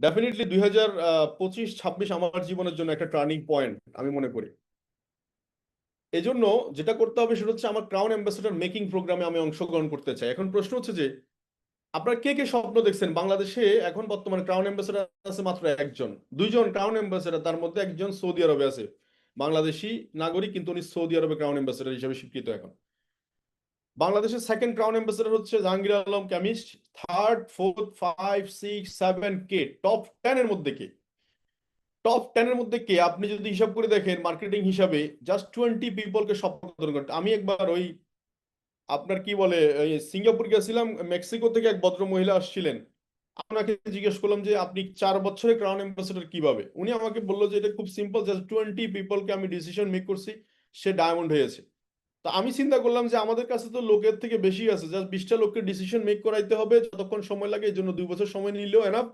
Definitely দুই হাজার পঁচিশ, ছাব্বিশ আমার জীবনের জন্য একটা টার্নিং পয়েন্ট আমি মনে করি। এজন্য যেটা করতে হবে সেটা হচ্ছে আমার ক্রাউন অ্যাম্বাসেডর মেকিং প্রোগ্রামে আমি অংশগ্রহণ করতে চাই। এখন প্রশ্ন হচ্ছে যে, আপনারা কে কে স্বপ্ন দেখছেন? বাংলাদেশে এখন বর্তমানে ক্রাউন অ্যাম্বাসেডর আছে মাত্র একজন। দুইজন ক্রাউন অ্যাম্বাসেডর তার মধ্যে একজন সৌদি আরবে আছে। বাংলাদেশি নাগরিক, কিন্তু উনি সৌদি আরবে ক্রাউন অ্যাম্বাসেডর হিসেবে স্বীকৃত এখন। বাংলাদেশের সেকেন্ড ক্রাউন অ্যাম্বাসেডর হচ্ছে Jahangir Alam chemist third fourth five six seven কে টপ টেন এর মধ্যে কে টপ টেন এর মধ্যে কে আপনি যদি হিসাব করে দেখেন মার্কেটিং হিসাবে জাস্ট টোয়েন্টি পিপলকে সম্বোধন করতে আমি একবার ওই আপনার কি বলে সিঙ্গাপুর গেছিলাম, মেক্সিকো থেকে এক ভদ্র মহিলা আসছিলেন। আপনাকে জিজ্ঞেস করলাম যে আপনি চার বছরে ক্রাউন অ্যাম্বাসেডর কীভাবে? উনি আমাকে বলল যে এটা খুব সিম্পল জাস্ট টোয়েন্টি পিপলকে আমি ডিসিশন মেক করছি, সে ডায়মন্ড হয়েছে। তো আমি চিন্তা করলাম যে আমাদের কাছে তো লোকের থেকে বেশি আছে। জাস্ট বিশটা লোককে ডিসিশন মেক করাইতে হবে, যতক্ষণ সময় লাগে, এই জন্য দুই বছর সময় নিলেও এনাফ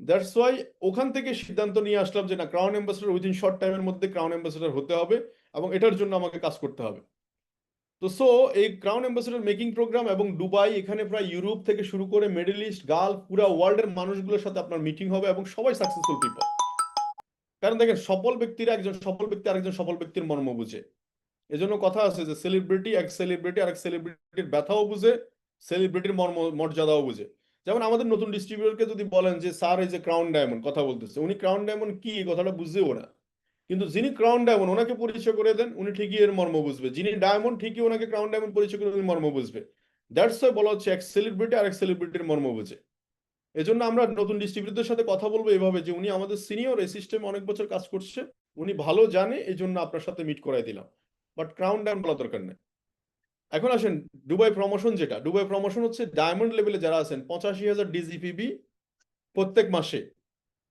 দ্যাটস ওয়াই ওখান থেকে সিদ্ধান্ত নিয়ে আসলাম যে না ক্রাউন অ্যাম্বাসেডর উইদিন শর্ট টাইমের মধ্যে ক্রাউন অ্যাম্বাসেডর হতে হবে এবং এটার জন্য আমাকে কাজ করতে হবে। তো সো এই ক্রাউন অ্যাম্বাসেডর মেকিং প্রোগ্রাম এবং দুবাই এখানে প্রায় ইউরোপ থেকে শুরু করে মিডল ইস্ট গালফ পুরো ওয়ার্ল্ডের মানুষগুলোর সাথে আপনার মিটিং হবে এবং সবাই সাকসেসফুল পিপল কারণ দেখেন, সফল ব্যক্তিরা একজন সফল ব্যক্তি আরেকজন সফল ব্যক্তির মর্ম বুঝে। এজন্য কথা আছে যে সেলিব্রিটি এক সেলিব্রিটি আরেক সেলিব্রিটির ব্যথাও বুঝে সেলিব্রিটির মর্যাদাও বুঝে। যেমন আমাদের নতুন ডিস্ট্রিবিউটরকে যদি বলেন যে, স্যার, এই যে ক্রাউন ডায়মন্ড কথা বলতেছে, উনি ক্রাউন ডায়মন্ড কি? এই কথাটা বুঝতেও না। কিন্তু যিনি ক্রাউন ডায়মন্ড ওনাকে পরিচয় করে দেন, উনি ঠিকই এর মর্ম বুঝবে। যিনি ডায়মন্ড ঠিকই ওনাকে ক্রাউন ডায়মন্ড পরিচয় করে উনি মর্ম বুঝবে। দ্যাটস ওয়াই বলা হচ্ছে এক সেলিব্রিটি আর এক সেলিব্রিটির মর্ম বুঝে। এজন্য আমরা নতুন ডিস্ট্রিবিউটরদের সাথে কথা বলব এভাবে যে, উনি আমাদের সিনিয়র এই সিস্টেমে অনেক বছর কাজ করছে, উনি ভালো জানে এই জন্য আপনার সাথে মিট করাই দিলাম। বাট ক্রাউন ডায়মন্ড বলা দরকার নেই। এখন আসেন দুবাই প্রমোশন যেটা দুবাই প্রমোশন হচ্ছে ডায়মন্ড লেভেলে যারা আছেন, পঁচাশি হাজার ডিজিপিবি প্রত্যেক মাসে,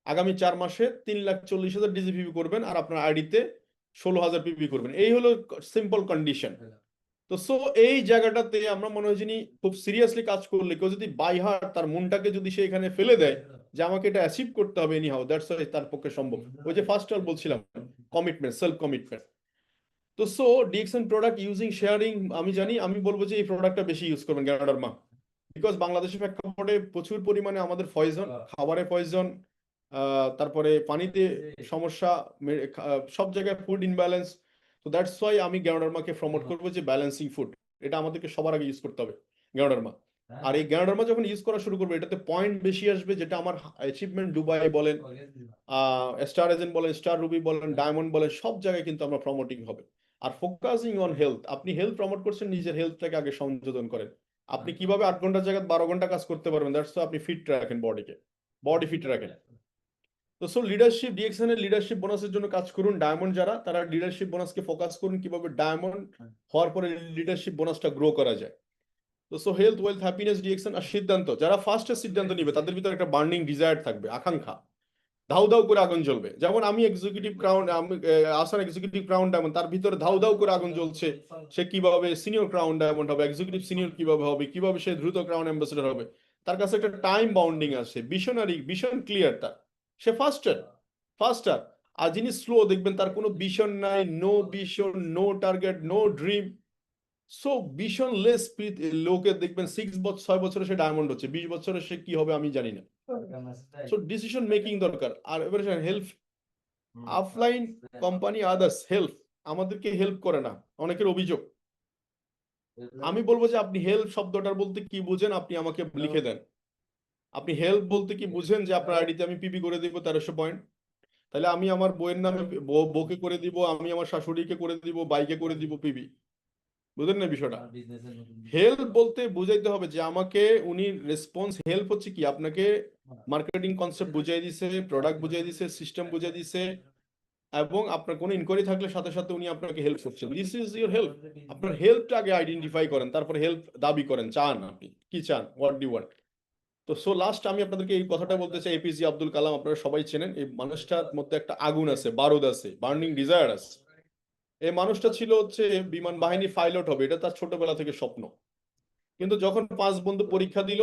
আগামী চার মাসে তিন লাখ চল্লিশ হাজার ডিজিপিবি করবেন আর আপনার আইডিতে ষোলো হাজার পিপি করবেন। এই হলো সিম্পল কন্ডিশন তো সো এই জায়গাটাতে আমরা মনে হয় যিনি খুব সিরিয়াসলি কাজ করলে, কেউ যদি বাই হার্ট তার মনটাকে যদি সে এখানে ফেলে দেয় যে আমাকে এটা অ্যাচিভ করতে হবে এনি হাউ দ্যাটস তার পক্ষে সম্ভব। ওই যে ফার্স্ট অল বলছিলাম কমিটমেন্ট সেলফ কমিটমেন্ট তো so DXN product using sharing আমি জানি আমি বলব যে এই প্রোডাক্টটা বেশি ইউজ করবেন গ্যানাডারমা বিকজ বাংলাদেশের প্রেক্ষাপটে প্রচুর পরিমাণে আমাদের পয়জন খাবারে পয়জন তারপরে পানিতে সমস্যা সব জায়গায় ফুড ইনব্যালেন্স তো দ্যাটস ওয়াই আমি গ্যানাডারমাকে প্রমোট করব যে ব্যালেন্সিং ফুড এটা আমাদেরকে সবার আগে ইউজ করতে হবে গ্যানাডারমা আর এই গ্যানাডারমা যখন ইউজ করা শুরু করবে এটাতে পয়েন্ট বেশি আসবে যেটা আমার অ্যাচিভমেন্ট দুবাই বলেন স্টার এজেন্ট বলেন স্টার রুবি বলেন ডায়মন্ড বলেন সব জায়গায় কিন্তু আমরা প্রমোটিং হবে। আর ফোকাসিং অন হেলথ আপনি হেলথ প্রমোট করছেন নিজের হেলথটাকে আগে সংযোজন করেন। আপনি কীভাবে আট ঘণ্টার জায়গায় বারো ঘণ্টা কাজ করতে পারবেন দ্যাটস তো আপনি ফিট রাখেন বডিকে বডি ফিট রাখেন। তো সো লিডারশিপ ডিএক্সএন এর লিডারশিপ বোনাসের জন্য কাজ করুন ডায়মন্ড যারা তারা লিডারশিপ বোনাসকে ফোকাস করুন কীভাবে ডায়মন্ড হওয়ার পরে লিডারশিপ বোনাসটা গ্রো করা যায়। তো so health wealth happiness DXN আর সিদ্ধান্ত যারা ফার্স্টের সিদ্ধান্ত নিবে তাদের ভিতরে একটা বার্নিং ডিজায়ার থাকবে আকাঙ্ক্ষা। ধাউ ধাউ করে আগুন জ্বলবে। যেমন আমি এক্সিকিউটিভ ক্রাউন আসান এক্সিকিউটিভ ক্রাউন ডায়মন্ড তার ভিতরে ধাউ ধাউ করে আগুন জ্বলছে, সে কীভাবে সিনিয়র ক্রাউন ডায়মন্ড হবে এক্সিকিউটিভ সিনিয়র কীভাবে হবে, কীভাবে সে দ্রুত ক্রাউন অ্যাম্বাসেডর হবে, তার কাছে একটা টাইম বাউন্ডিং আছে ভিশনারি ভিশন ক্লিয়ার তার। সে ফাস্টার ফাস্টার আর যিনি স্লো দেখবেন তার কোনো ভিশন নাই no vision no target no dream so visionless লোকে দেখবেন সিক্স বছর ছয় বছরে সে ডায়মন্ড হচ্ছে, বিশ বছরে সে কি হবে আমি জানি না। সো ডিসিশন মেকিং দরকার। আর এবারে help offline company others help আমাদেরকে হেল্প করে না অনেকের অভিযোগ। আমি বলব যে আপনি হেল্প শব্দটার বলতে কি বুঝেন আপনি আমাকে লিখে দেন। আপনি হেল্প বলতে কি বুঝেন যে আপনার আইডিতে আমি পিপি করে দিব তেরোশো পয়েন্ট তাহলে আমি আমার বইয়ের নামে বউকে করে দিব আমি আমার শাশুড়িকে করে দিব বাইকে করে দিব পিবি বুঝলেন না বিষয়টা? হেল্প বলতে বুঝাইতে হবে যে আমাকে উনি রেসপন্স হেল্প হচ্ছে কি? আপনাকে মার্কেটিং কনসেপ্ট বুঝাই দিছে প্রোডাক্ট বুঝাই দিছে সিস্টেম বুঝাই দিছে এবং আপনার কোনো ইনকোয়ারি থাকলে সাথে সাথে উনি আপনাকে হেল্প করছেন দিস ইজ ইউর হেল্প আপনার হেল্পটা আগে আইডেন্টিফাই করেন তারপর হেল্প দাবি করেন চান আপনি। কি চান? হোয়াট ডি ওয়ান্ট তো সো লাস্ট আমি আপনাদেরকে এই কথাটা বলতে চাই এপিজে আব্দুল কালাম আপনারা সবাই চেনেন এই মানুষটার মধ্যে একটা আগুন আছে বারুদ আছে বার্নিং ডিজায়ার আছে। এই মানুষটা ছিল হচ্ছে বিমান বাহিনী পাইলট হবে এটা তার ছোটবেলা থেকে স্বপ্ন। কিন্তু যখন পাঁচ বন্ধু পরীক্ষা দিল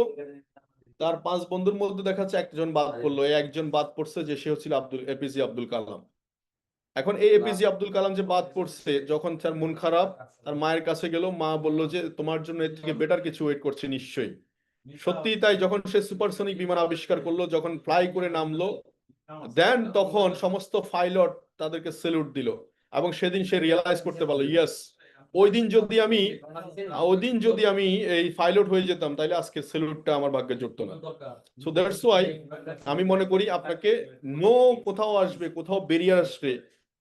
তার পাঁচ বন্ধুর মধ্যে দেখা যাচ্ছে একজন বাদ পড়ল একজন বাদ পড়ছে যে সে হচ্ছিল আব্দুল এপিজে আব্দুল কালাম। এখন এই এপিজে আব্দুল কালাম যে বাদ পড়ছে যখন তার মন খারাপ তার মায়ের কাছে গেল মা বলল যে তোমার জন্য এর থেকে বেটার কিছু ওয়েট করছে নিশ্চয়ই। সত্যি তাই যখন সে সুপারসনিক বিমান আবিষ্কার করল যখন ফ্লাই করে নামলো দেন তখন সমস্ত পাইলট তাদেরকে সেলুট দিল। এবং সেদিন সে রিয়েলাইজ করতে পারল ইয়েস ওই দিন যদি আমি ওই দিন যদি আমি এই পাইলট হয়ে যেতাম, তাহলে আজকে সেলুটটা আমার ভাগ্যে জুটতো না। সো দ্যাটস ওয়াই আমি মনে করি আপনাকে নো কোথাও আসবে, কোথাও বেরিয়ে আসবে,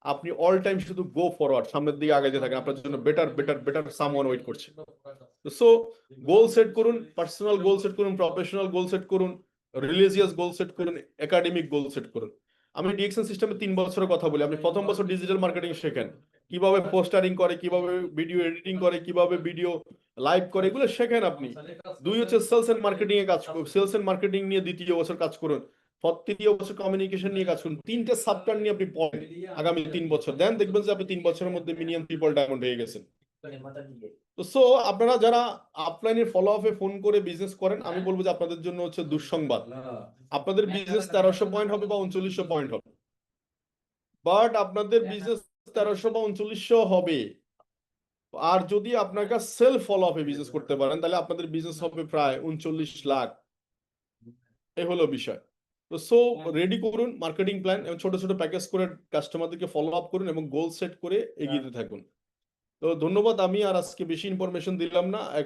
আপনি অল টাইম শুধু গো ফরওয়ার্ড সামনের দিকে আগাইতে থাকেন, আপনার জন্য better better better someone wait করছে। সো গোল সেট করুন পার্সোনাল গোল সেট করুন প্রফেশনাল গোল সেট করুন রিলিজিয়াস গোল সেট করুন একাডেমিক গোল সেট করুন। আমি ডিএকশন সিস্টেমে তিন বছরের কথা বলি। আপনি প্রথম বছর ডিজিটাল মার্কেটিং শেখেন। কীভাবে পোস্টারিং করে, কীভাবে ভিডিও এডিটিং করে, কীভাবে ভিডিও লাইভ করে, এগুলো শেখেন আপনি। দুই হচ্ছে সেলস এন্ড মার্কেটিং এ কাজ করুন। সেলস এন্ড মার্কেটিং নিয়ে দ্বিতীয় বছর কাজ করুন। তৃতীয় বছর কমিউনিকেশন নিয়ে কাজ করুন। তিনটে সাবটার নিয়ে আপনি পড়েন আগামী তিন বছর। দেন দেখবেন যে আপনি তিন বছরের মধ্যে মিনিমাম ট্রিপল ডায়মন্ড হয়ে গেছেন। তো সো আপনারা যারা আপলাইনের ফলো আপে ফোন করে বিজনেস করেন আমি বলব যে আপনাদের জন্য হচ্ছে দুঃসংবাদ। আপনাদের বিজনেস তেরোশো পয়েন্ট হবে বা উনচল্লিশশো পয়েন্ট হবে। বাট আপনাদের বিজনেস তেরোশো বা উনচল্লিশশো হবে। আর যদি আপনার সেলফ ফলো আপে বিজনেস করতে পারেন তাহলে আপনাদের বিজনেস হবে প্রায় উনচল্লিশ লাখ। এই হলো বিষয়। তো সো রেডি করুন মার্কেটিং প্ল্যান এবং ছোট ছোট প্যাকেজ করে কাস্টমারদেরকে ফলো আপ করুন এবং গোল সেট করে এগিয়ে থাকুন। তো ধন্যবাদ আমি আর আজকে বেশি ইনফরমেশন দিলাম না।